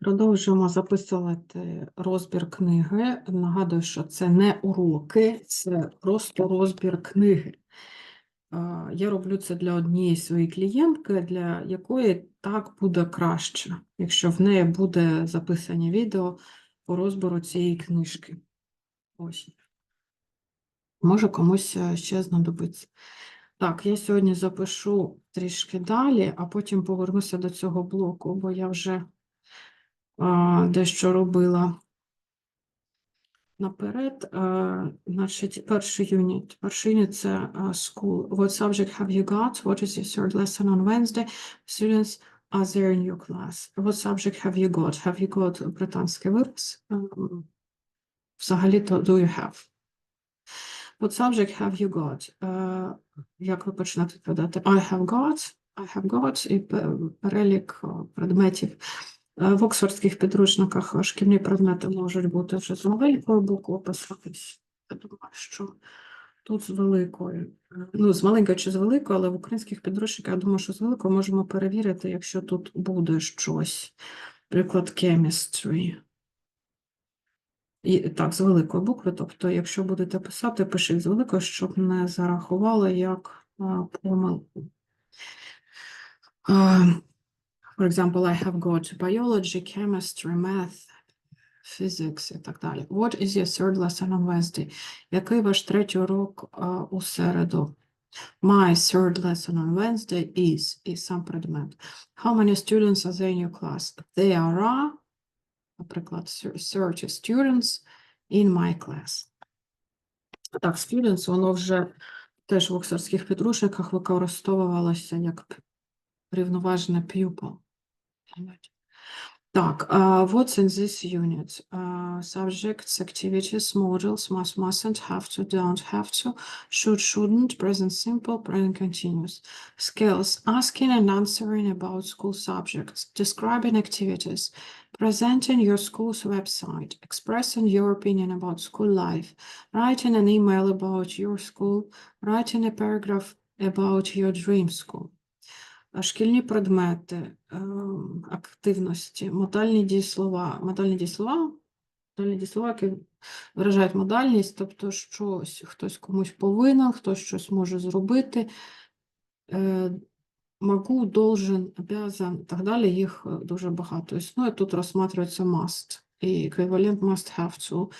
Продовжуємо записувати розбір книги. Нагадую, що це не уроки, це просто розбір книги. Я роблю це для однієї своєї клієнтки, для якої так буде краще, якщо в неї буде записані відео по розбору цієї книжки. Ось. Може комусь е, ще знадобиться. Так, я сьогодні запишу трішки далі, а потім повернуся до цього блоку, бо я вже дещо робила наперед. Значить, перший юніт. Перший юніт це school. What subject have you got? What is your third lesson on Wednesday? Students, are there in your class? What subject have you got? Have you got британський вираз? Ем, Взагалі-то do you have? What subject have you got? Е, Як ви почнете відповідати? I have got, I have got і пе- перелік предметів. Е, В оксфордських підручниках е, шкільні предмети можуть бути вже з маленькою буквою писатись. Я думаю, що тут з великою. Е, Ну, з маленькою чи з великою, але в українських підручниках, я думаю, що з великою можемо перевірити, якщо тут буде щось. Приклад chemistry. І так, з великої букви, тобто, якщо будете писати, пишіть з великої, щоб не зарахували як а, помилку. For example, I have got biology, chemistry, math, physics і так далі. What is your third lesson on Wednesday? Який ваш третій урок у середу? My third lesson on Wednesday is і сам предмет. How many students are there in your class? There are, наприклад, 30 students in my class. Так, students, воно вже теж в оксфордських підручниках використовувалося як рівноважне pupil. Так, uh, what's in this unit? Uh, subjects, activities, models, must, mustn't, have to, don't have to, should, shouldn't, present simple, present continuous. Skills, asking and answering about school subjects, describing activities, presenting your school's website, expressing your opinion about school life, writing an email about your school, writing a paragraph about your dream school. А Шкільні предмети, ем, активності, модальні дієслова. Модальні дієслова, модальні дієслова, які виражають модальність, тобто щось, хтось комусь повинен, хтось щось може зробити. Е, Могу, должен, обязан, і так далі, їх е, дуже багато існує. Тут розсматривається must, і еквівалент must have to,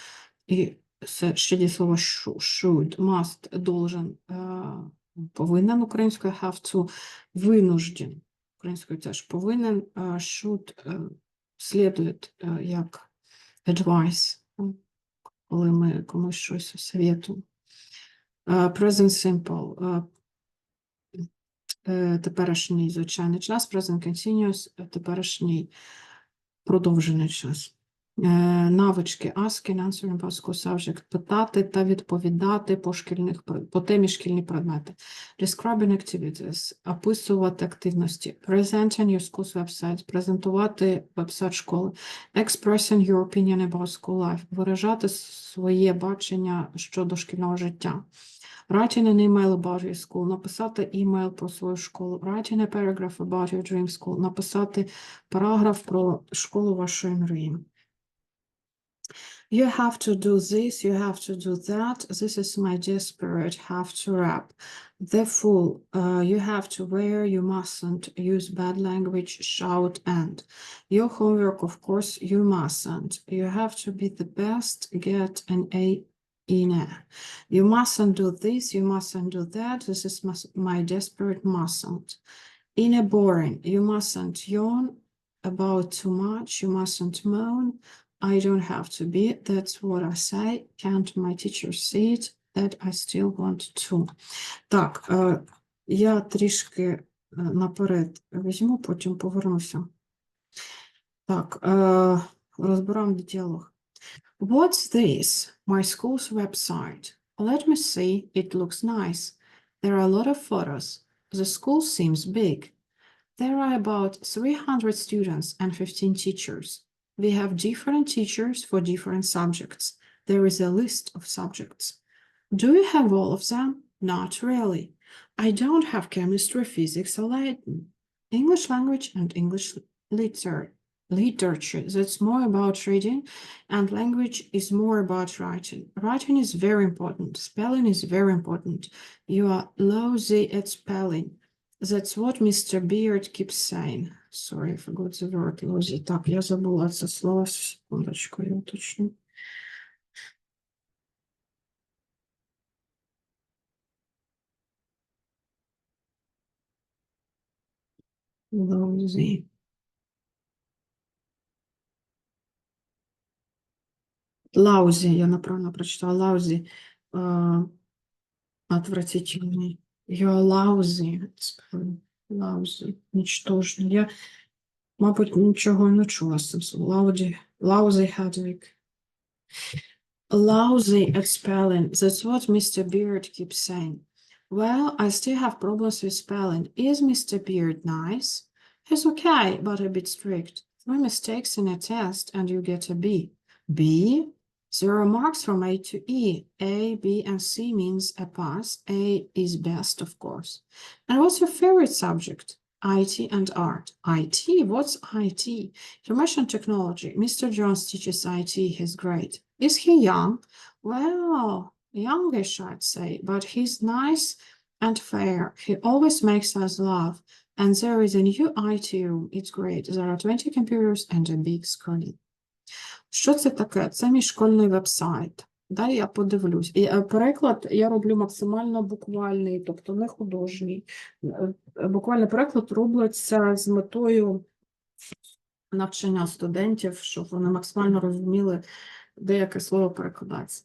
і це ще дієслово should, must, должен, е, повинен українською have to, винужден, українською теж повинен, а should е, слідують е, як advice, е, коли ми комусь щось советуємо. Е, Present simple, е, е, теперішній звичайний час, present continuous, е, теперішній продовжений час. Е, Навички asking, answering school subject, питати та відповідати по, шкільних, по темі шкільні предмети. Describing activities, описувати активності. Presenting your school's website, презентувати вебсайт школи. Expressing your opinion about school life, виражати своє бачення щодо шкільного життя. Writing an email about your school, написати імейл про свою школу. Writing a paragraph about your dream school, написати параграф про школу вашої мрії. You have to do this, you have to do that. This is my desperate have to rap. The fool, uh, you have to wear, you mustn't use bad language, shout, and. Your homework, of course, you mustn't. You have to be the best, get an A in a. You mustn't do this, you mustn't do that. This is my desperate mustn't. In a boring, you mustn't yawn about too much, you mustn't moan. I don't have to be, that's what I say. Can't my teacher see it? That I still want to. Так, е, я трішки е, наперед візьму, потім повернуся. Так, е, розбираємо діалог. What's this? My school's website. Let me see. It looks nice. There are a lot of photos. The school seems big. There are about 300 students and 15 teachers. We have different teachers for different subjects. There is a list of subjects. Do you have all of them? Not really. I don't have chemistry, physics, or Latin, English language, and English literature. literature. That's more about reading, and language is more about writing. Writing is very important. Spelling is very important. You are lousy at spelling. That's what Mr. Beard keeps saying. Sorry, I forgot the word lousy. Так, я забула це слово. Секундочку, я уточню. Lousy. Лаузі, я неправильно прочитала. Лаузі. Е, отвратительний. You're lousy. at spelling. Lousy. Нічтожний. Я, мабуть, нічого не чула з цим словом. Lousy. Lousy Hedwig. Lousy at spelling. That's what Mr. Beard keeps saying. Well, I still have problems with spelling. Is Mr. Beard nice? He's okay, but a bit strict. Three mistakes in a test and you get a B. B? Zero marks from A to E. A, B, and C means a pass. A is best, of course. And what's your favorite subject? IT and art. IT? What's IT? Information technology. Mr. Jones teaches IT. He's great. Is he young? Well, youngish, I'd say, but he's nice and fair. He always makes us laugh. And there is a new IT room. It's great. There are 20 computers and a big screen. Що це таке? Це мій школьний веб-сайт. Далі я подивлюсь. І е, переклад я роблю максимально буквальний, тобто не художній. Е, е, Буквальний переклад робиться з метою навчання студентів, щоб вони максимально розуміли, де яке слово перекладається.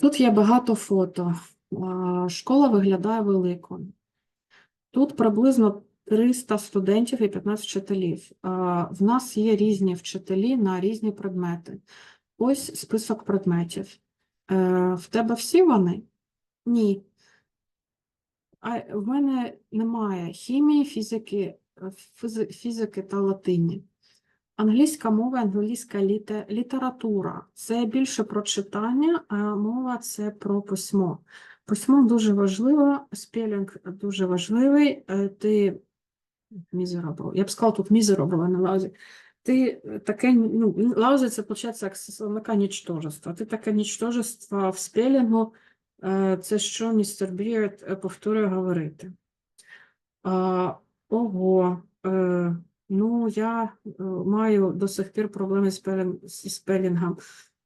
Тут є багато фото. Школа виглядає великою. Тут приблизно 300 студентів і 15 вчителів. В нас є різні вчителі на різні предмети. Ось список предметів. Е, В тебе всі вони? Ні. А в мене немає хімії, фізики, фізики та латині. Англійська мова, англійська літе, література це більше про читання, а мова це про письмо. Письмо дуже важливо, спелінг дуже важливий. е, Ти miserable, я б сказала тут miserable, а не лаузі. Ти е, таке, ну, лаузі це, виходить, як словника нічтожества. Ти таке нічтожество в спелінгу, е, це що містер е, повторює говорити. А, ого, е, ну я е, маю до сих пір проблеми зі спелінгом.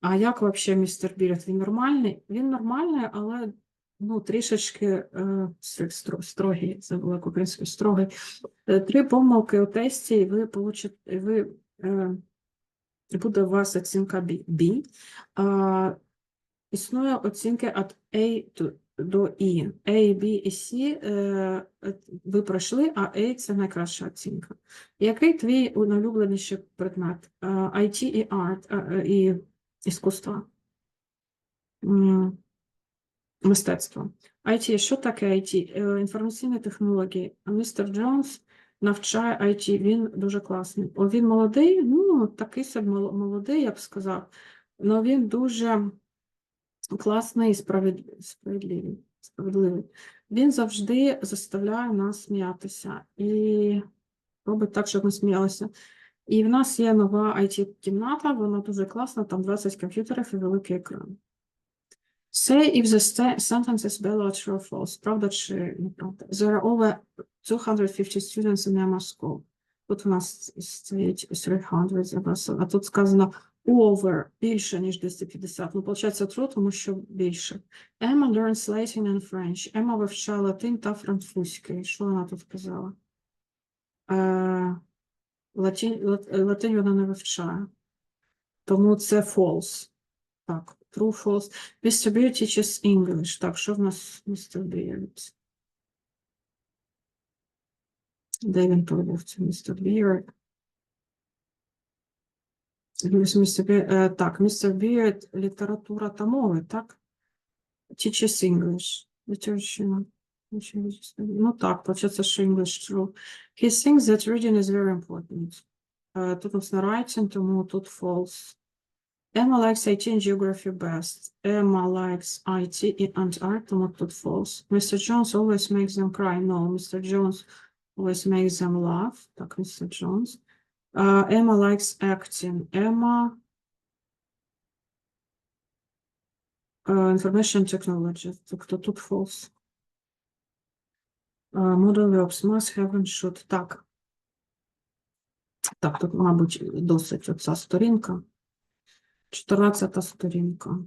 А як взагалі містер Бірд? Він нормальний? Він нормальний, але ну, трішечки е, строгий, як українською строгий. Е, Три помилки у тесті, і ви получите, ви, е, буде у вас оцінка B. B. А, існує оцінки від A до E. A, B і C ви пройшли, а A – це найкраща оцінка. Який твій улюбленіший предмет? IT і е, і іскусство? Мистецтво. IT, що таке IT? Е, Інформаційні технології. Містер Джонс навчає IT, він дуже класний. Він молодий, ну, такий собі молодий, я б сказав, але він дуже класний і справедливий. справедливий. Він завжди заставляє нас сміятися і робить так, щоб ми сміялися. І в нас є нова IT-кімната, вона дуже класна, там 20 комп'ютерів і великий екран. Say if the sentence is valid true or false. Правда чи неправда? There are over 250 students in Emma School. Тут у нас стоїть 300 зараз, а тут сказано over, більше, ніж 250. Ну, виходить, true, тому що більше. Emma learns Latin and French. Emma вивчає латин та французький. Що вона тут казала? Е, латин, лат- латинь вона не вивчає. Тому це false. Так, true, false. Mr. Beard teaches English. Так, що в нас Mr. Beard? Де він пробув це Mr. Beard? Міс- Mr. Beard, е, Так, Mr. Beard, література та мови, так? Teaches English. Literature. Ну так, получается, що English true. He thinks that reading is very important. Е, Тут у нас на writing, тому тут false. Emma likes IT and geography best. Emma likes IT and art, Lockwood Falls. Mr. Jones always makes them cry. No, Mr. Jones always makes them laugh. Так, Mr. Jones. Uh, Emma likes acting. Emma uh, э, information technology. Так, то тут false. Uh, model verbs must have and should. Так. Так, тут, мабуть, досить оця сторінка. 14 сторінка.